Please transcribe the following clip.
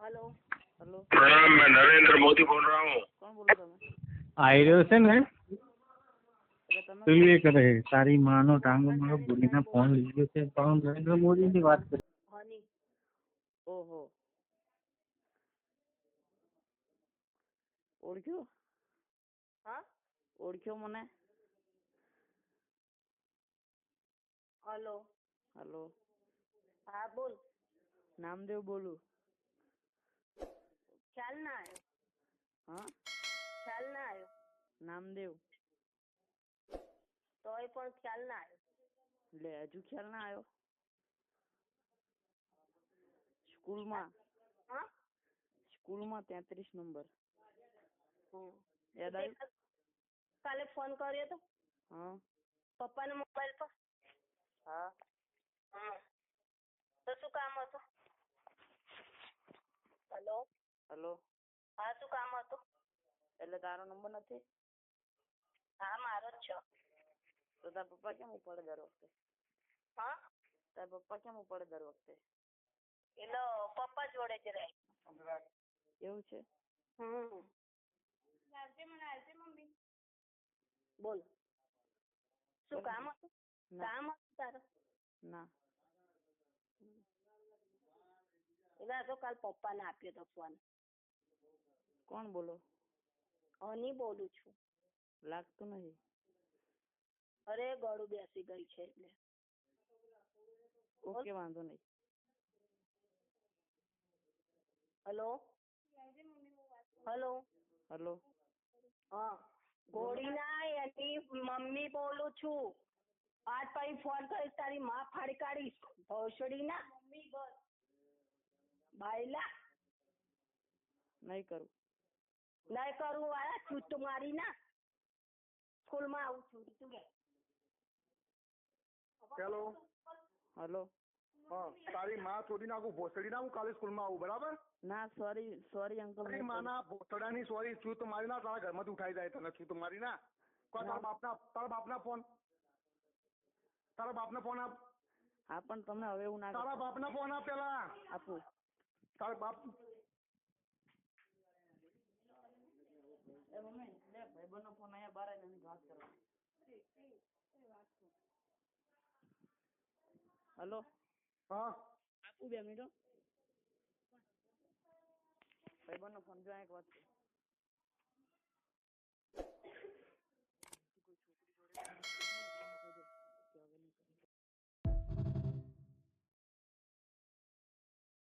Hello hello प्रणाम मैं नरेंद्र मोदी बोल रहा हूँ કોણ બોલો તમે આયરો છે ને એટલે તમે પેલું એ કરે તારી માનો ટાંગો મારો ભૂલીને ફોન લીધો છે પણ નરેન્દ્ર મોદીની વાત કરે हनी ઓહો ઓળખ્યો हाँ ઓળખ્યો મને हेलो હલો हाँ बोल નામદેવ બોલું ખ્યાલ ના આવ્યો. હા? ખ્યાલ ના આવ્યો. નામદેવ. તોય પણ ખ્યાલ ના આવ્યો. લે હજુ ખ્યાલ ના આવ્યો? સ્કૂલમાં? હા? સ્કૂલમાં તેત્રીસ નંબર. યાદ આવ્યું? કાલે ફોન કર્યો તો? હા. પપ્પાના મોબાઈલ પર? હા. હા તો શું કામ હતું? હલો? હા શું કામ હતું? એટલે તારો નંબર નથી? હા મારો જ છે. તો તાર પપ્પા કેમ ઉપાડે દર વખતે? હા? તાર પપ્પા કેમ ઉપાડે દર વખતે? એટલે પપ્પા જોડે જ રહે. એવું છે? હમ. બોલ. શું કામ હતું? કામ હતું તારું? ના. એટલે આ તો કાલ પપ્પાને આપ્યો તો ફોન. કોણ બોલો? અની બોલું છું. લાગતું નથી અરે ગળું બેસી ગઈ છે એટલે. ઓકે વાંધો નહીં. હલો? હલો? હલો? હા. ઘોડીના એની મમ્મી બોલું છું. આજ પછી ફોન કરીશ તારી માં ફાડી કાઢીશ ભોસડી ના બાયલા? નહીં કરું. નહીં કરું વાળા છૂટ મારી ના. સ્કૂલમાં આવું છું તું કે. હેલો હેલો હા તારી માં છોડી નાખું ભોસડી ના હું કાલે સ્કૂલમાં આવું બરાબર? ના સોરી સોરી અંકલ તારી માના ભોસડાની સોરી છૂટ મારી ના તારા ઘરમાંથી ઉઠાઈ જાય તને છૂટ મારી ના. કોઈ તારા બાપના તારા બાપના ફોન તારા બાપના ફોન આપ. હા પણ તમે હવે એવું ના તારા બાપ બાપના ફોન આપ પેલા. આપું. તારા બાપ એ મમ્મી લે ભાઈબંધનો ફોન અહીંયા બાર આવીને એની વાત કરવા. હલો? હા. આપું બે મિનિટ. ભાઈબંધનો ફોન જો એક વાત